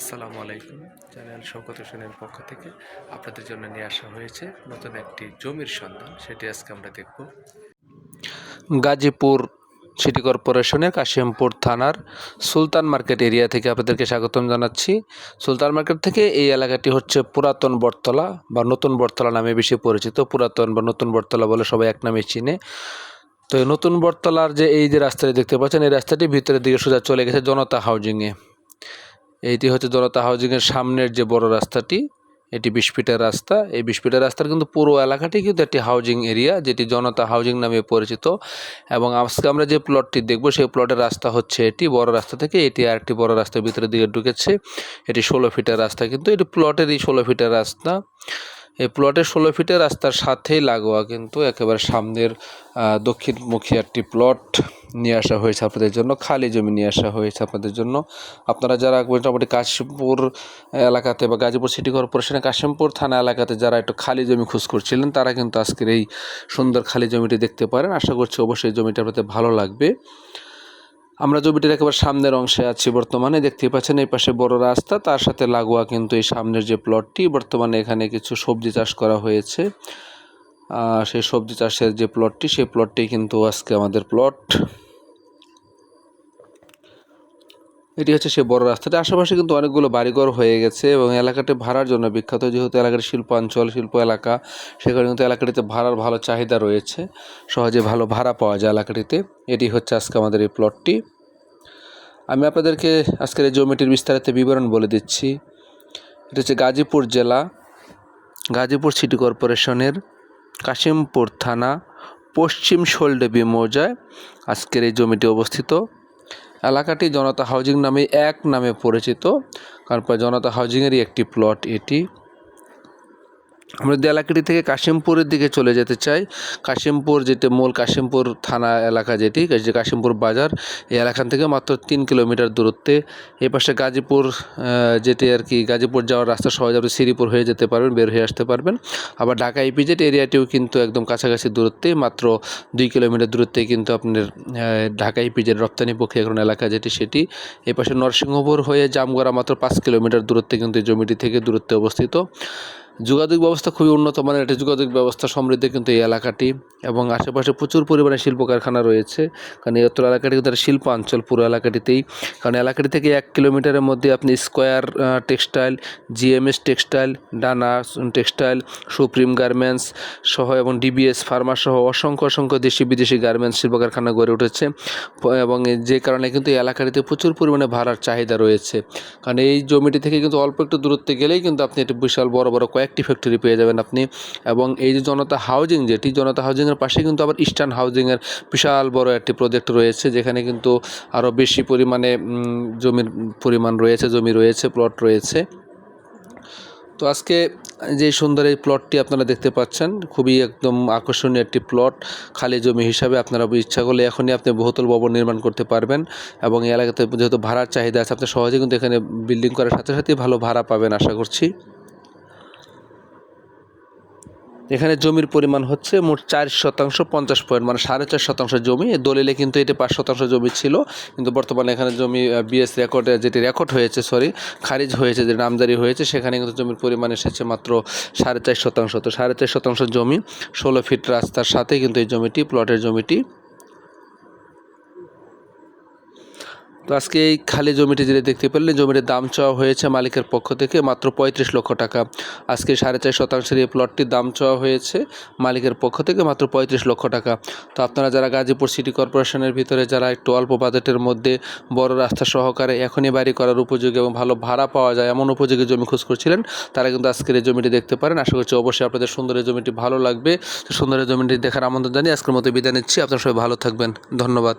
আসসালামু আলাইকুম। চ্যানেল শওকত হোসেনের পক্ষ থেকে আপনাদের জন্য নিয়ে আসা হয়েছে নতুন একটি জমির সন্ধান। সেটি আজকে আমরা দেখব। গাজীপুর সিটি কর্পোরেশনের কাশিমপুর থানার সুলতান মার্কেট এরিয়া থেকে আপনাদেরকে স্বাগতম জানাচ্ছি। সুলতান মার্কেট থেকে এই এলাকাটি হচ্ছে পুরাতন বটতলা বা নতুন বটতলা নামে বেশি পরিচিত। পুরাতন বা নতুন বটতলা বলে সবাই এক নামে চিনে। তো নতুন বটতলার যে এই যে রাস্তাটি দেখতে পাচ্ছেন, এই রাস্তাটি ভিতরের দিকে সোজা চলে গেছে জনতা হাউজিংয়ে। এইটি হচ্ছে জনতা হাউজিংয়ের সামনের যে বড় রাস্তাটি, এটি বিশ ফিটের রাস্তা। এই বিশ রাস্তার কিন্তু পুরো এলাকাটি কিন্তু একটি হাউজিং এরিয়া, যেটি জনতা হাউজিং নামে পরিচিত। এবং আজকে আমরা যে প্লটটি দেখব, সেই প্লটের রাস্তা হচ্ছে এটি। বড় রাস্তা থেকে এটি আরেকটি বড় রাস্তার ভিতরের দিকে ঢুকেছে। এটি ষোলো ফিটের রাস্তা কিন্তু, এটি প্লটেরই ষোলো ফিটের রাস্তা। এই প্লটের ষোলো ফিটের রাস্তার সাথেই লাগোয়া কিন্তু একেবারে সামনের দক্ষিণমুখী একটি প্লট নিয়ে আসা হয়েছে আপনাদের জন্য, খালি জমি নিয়ে আসা হয়েছে আপনাদের জন্য। আপনারা যারা মোটামুটি কাশিমপুর এলাকাতে বা গাজীপুর সিটি কর্পোরেশনের কাশিমপুর থানা এলাকাতে যারা একটু খালি জমি খোঁজ করছিলেন, তারা কিন্তু আজকের এই সুন্দর খালি জমিটি দেখতে পারেন। আশা করছি অবশ্যই জমিটা আপনাদের ভালো লাগবে। আমরা জমিটির একেবারে সামনের অংশে আছি বর্তমানে দেখতে পাচ্ছেন এই পাশে বড় রাস্তা, তার সাথে লাগোয়া কিন্তু এই সামনের যে প্লটটি বর্তমানে এখানে কিছু সবজি চাষ করা হয়েছে। সেই সবজি চাষের যে প্লটটি সেই প্লটটি কিন্তু আজকে আমাদের প্লট এটি হচ্ছে সে বড় রাস্তাটি। আশেপাশে কিন্তু অনেকগুলো বাড়িঘর হয়ে গেছে এবং এলাকাটি ভাড়ার জন্য বিখ্যাত। যেহেতু এলাকাটি শিল্পাঞ্চল, শিল্প এলাকা, সেখানে কিন্তু এলাকাটিতে ভাড়ার ভালো চাহিদা রয়েছে। সহজে ভালো ভাড়া পাওয়া যায় এলাকাটিতে। এটি হচ্ছে আজকে আমাদের এই প্লটটি। আমি আপনাদেরকে আজকের এই জমিটির বিস্তারিত বিবরণ বলে দিচ্ছি। এটা হচ্ছে গাজীপুর জেলা, গাজীপুর সিটি কর্পোরেশনের কাশিমপুর থানা, পশ্চিম শোলডেবি মৌজায় আজকের এই জমিটি অবস্থিত। এলাকাটি জনতা হাউজিং নামে এক নামে পরিচিত। কারণ জনতা হাউজিংয়েরই একটি প্লট এটি। আমরা এলাকাটি থেকে কাশিমপুরের দিকে চলে যেতে চাই। কাশিমপুর যেটি মূল কাশিমপুর থানা এলাকা যেটি যে কাশিমপুর বাজার, এই এলাকান থেকে মাত্র তিন কিলোমিটার দূরত্বে। এই পাশে গাজীপুর যেটি আর কি, গাজীপুর যাওয়ার রাস্তা সহজে আপনি শ্রীপুর হয়ে যেতে পারবেন, বের হয়ে আসতে পারবেন। আবার ঢাকা ইপিজেড এরিয়াটিও কিন্তু একদম কাছাকাছি দূরত্বে, মাত্র দুই কিলোমিটার দূরত্বে কিন্তু আপনার ঢাকা ইপিজেড রপ্তানি প্রক্রিয়াকরণ এলাকা যেটি সেটি। এই পাশে নরসিংহপুর হয়ে জামগড়া মাত্র পাঁচ কিলোমিটার দূরত্বে কিন্তু এই জমিটি থেকে দূরত্বে অবস্থিত। যোগাযোগ ব্যবস্থা খুবই উন্নত মানের। একটি যোগাযোগ ব্যবস্থা সমৃদ্ধ কিন্তু এই এলাকাটি। এবং আশেপাশে প্রচুর পরিমাণে শিল্প কারখানা রয়েছে। কারণ এই উত্তর এলাকাটি কিন্তু একটা শিল্প অঞ্চল পুরো এলাকাটিতেই। কারণ এলাকাটি থেকে এক কিলোমিটারের মধ্যে আপনি Square textile, GMS textile Dana textile, Supreme garments সহ এবং ডিবিএস ফার্মা সহ অসংখ্য অসংখ্য দেশি বিদেশি গার্মেন্টস শিল্প কারখানা গড়ে উঠেছে। এবং যে কারণে কিন্তু এই এলাকাটিতে প্রচুর পরিমাণে ভাড়ার চাহিদা রয়েছে। কারণ এই জমিটি থেকে কিন্তু অল্প একটু দূরত্বে গেলেই কিন্তু আপনি একটি বিশাল বড় বড় কয়েকটি ফ্যাক্টরি পেয়ে যাবেন আপনি। এবং এই যে জনতা হাউজিং যেটি, জনতা হাউজিংয়ের পাশে কিন্তু আবার ইস্টার্ন হাউজিংয়ের বিশাল বড় একটি প্রজেক্ট রয়েছে, যেখানে কিন্তু আরও বেশি পরিমাণে জমির পরিমাণ রয়েছে, জমি রয়েছে প্লট রয়েছে। তো আজকে যে সুন্দর এই প্লটটি আপনারা দেখতে পাচ্ছেন, খুবই একদম আকর্ষণীয় একটি প্লট খালি জমি হিসাবে আপনারা ইচ্ছা করলে এখনই আপনি বহুতল ভবন নির্মাণ করতে পারবেন এবং এই এলাকাতে যেহেতু ভাড়ার চাহিদা আছে, আপনি সহজে কিন্তু এখানে বিল্ডিং করার সাথে সাথেই ভালো ভাড়া পাবেন, আশা করছি। এখানে জমির পরিমাণ হচ্ছে মোট চার শতাংশ, পঞ্চাশ পয়েন্ট মানে সাড়ে চার শতাংশ জমি। দলিলে কিন্তু এটি পাঁচ শতাংশ জমি ছিল, কিন্তু বর্তমানে এখানে জমি বিএস রেকর্ডে যেটি রেকর্ড হয়েছে সরি খারিজ হয়েছে যে নামজারি হয়েছে, সেখানে কিন্তু জমির পরিমাণ এসেছে মাত্র সাড়ে চার শতাংশ। তো সাড়ে চার শতাংশ জমি, ষোলো ফিট রাস্তার সাথে কিন্তু এই জমিটি প্লটের জমিটি তো আজকে এই খালি জমিটি যেটা দেখতে পেলেন, জমিটির দাম চাওয়া হয়েছে মালিকের পক্ষ থেকে মাত্র পঁয়ত্রিশ লক্ষ টাকা। আজকে সাড়ে চার শতাংশের এই প্লটটির দাম চাওয়া হয়েছে মালিকের পক্ষ থেকে মাত্র পঁয়ত্রিশ লক্ষ টাকা। তো আপনারা যারা গাজীপুর সিটি কর্পোরেশনের ভিতরে, যারা একটু অল্প বাজেটের মধ্যে বড় রাস্তা সহকারে এখনই বাড়ি করার উপযোগী এবং ভালো ভাড়া পাওয়া যায় এমন উপযোগী জমি খোঁজ করছিলেন, তারা কিন্তু আজকের এই জমিটি দেখতে পারেন। আশা করছি অবশ্যই আপনাদের সুন্দর এই জমিটি ভালো লাগবে। সুন্দর জমিটি দেখার আমন্ত্রণ জানিয়ে আজকের মতো বিদায় নিচ্ছি। আপনারা সবাই ভালো থাকবেন। ধন্যবাদ।